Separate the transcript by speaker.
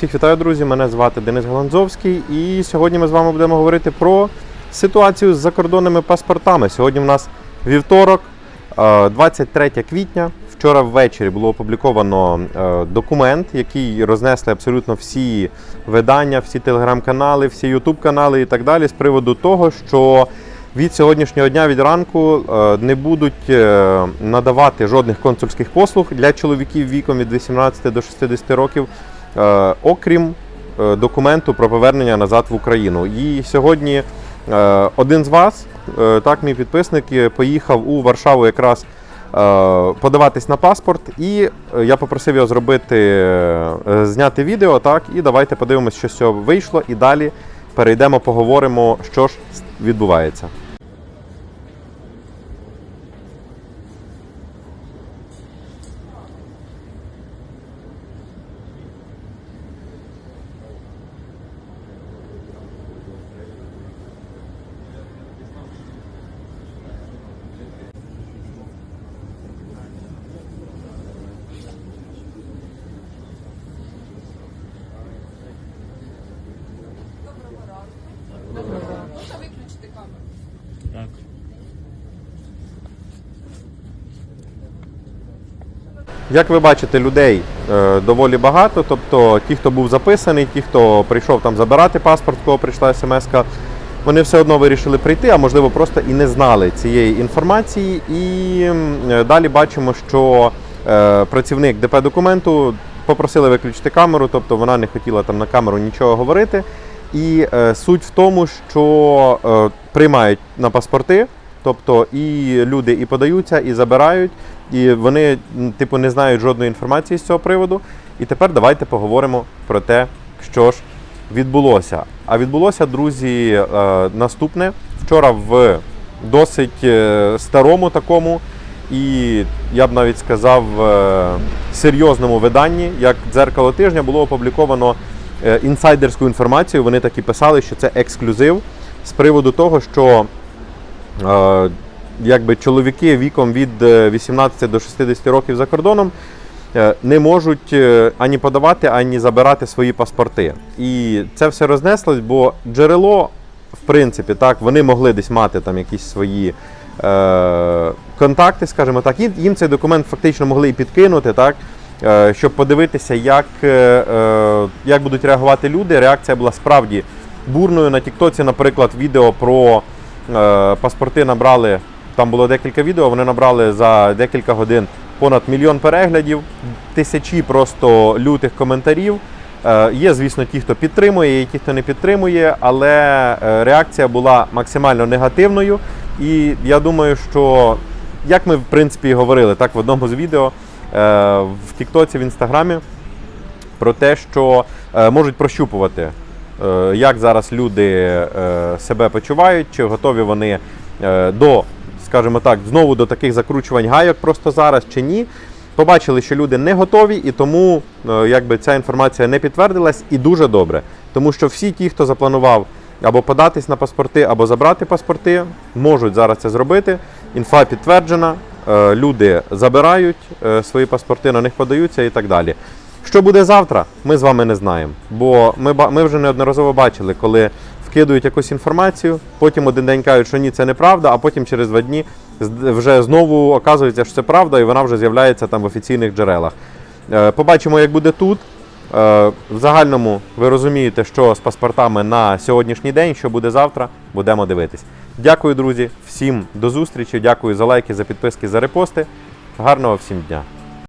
Speaker 1: Всіх вітаю, друзі! Мене звати Денис Голландзовський, і сьогодні ми з вами будемо говорити про ситуацію з закордонними паспортами. Сьогодні в нас вівторок, е, 23 квітня. Вчора ввечері було опубліковано е, документ, який рознесли абсолютно всі видання, всі телеграм-канали, всі ютуб-канали і так далі з приводу того, що від сьогоднішнього дня від ранку е, не будуть е, надавати жодних консульських послуг для чоловіків віком від 18 до 60 років, е, окрім е, документу про повернення назад в Україну. І сьогодні е, один з вас, е, так, мій підписник, е, поїхав у Варшаву якраз. е, Подаватись на паспорт, і е, я попросив його зробити, е, зняти відео, так, і давайте подивимося, що з цього вийшло, і далі перейдемо, поговоримо, що ж відбувається.
Speaker 2: Виключити камеру?
Speaker 3: Так.
Speaker 1: Як ви бачите, людей е, доволі багато. Тобто ті, хто був записаний, ті, хто прийшов там забирати паспорт, кого прийшла смс вони все одно вирішили прийти, а можливо просто і не знали цієї інформації. І е, далі бачимо, що е, працівник ДП документу попросили виключити камеру, тобто вона не хотіла там на камеру нічого говорити. І е, суть в тому, що е, приймають на паспорти, тобто і люди і подаються, і забирають, і вони типу не знають жодної інформації з цього приводу. І тепер давайте поговоримо про те, що ж відбулося. А відбулося, друзі, е, наступне вчора в досить е, старому такому. І я б навіть сказав е, серйозному виданні, як дзеркало тижня, було опубліковано інсайдерську інформацію. Вони так і писали, що це ексклюзив з приводу того, що е, якби чоловіки віком від е, 18 до 60 років за кордоном е, не можуть е, ані подавати, ані забирати свої паспорти. І це все рознеслось, бо джерело, в принципі, так, вони могли десь мати там якісь свої. е, Контакти, скажімо так, їм, їм цей документ фактично могли і підкинути, так, е, щоб подивитися, як, е, е, як будуть реагувати люди. Реакція була справді бурною. На Тіктоці, наприклад, відео про е, паспорти набрали. Там було декілька відео, вони набрали за декілька годин понад мільйон переглядів, тисячі просто лютих коментарів. Е, Є, звісно, ті, хто підтримує, є ті, хто не підтримує, але е, реакція була максимально негативною. І я думаю, що як ми в принципі і говорили так в одному з відео е, в Тіктоці, в Інстаграмі, про те, що е, можуть прощупувати, е, як зараз люди е, себе почувають, чи готові вони е, до, скажімо так, знову до таких закручувань гайок просто зараз чи ні. Побачили, що люди не готові, і тому е, якби ця інформація не підтвердилась, і дуже добре. Тому що всі ті, хто запланував або податись на паспорти, або забрати паспорти, можуть зараз це зробити. Інфа підтверджена, е, люди забирають е, свої паспорти, на них подаються і так далі. Що буде завтра, ми з вами не знаємо. Бо ми, ми вже неодноразово бачили, коли вкидують якусь інформацію, потім один день кажуть, що ні, це неправда, а потім через два дні вже знову оказується, що це правда, і вона вже з'являється там в офіційних джерелах. Е, Побачимо, як буде тут. Е, В загальному ви розумієте, що з паспортами на сьогоднішній день, що буде завтра, будемо дивитись. Дякую, друзі, всім до зустрічі. Дякую за лайки, за підписки, за репости. Гарного всім дня!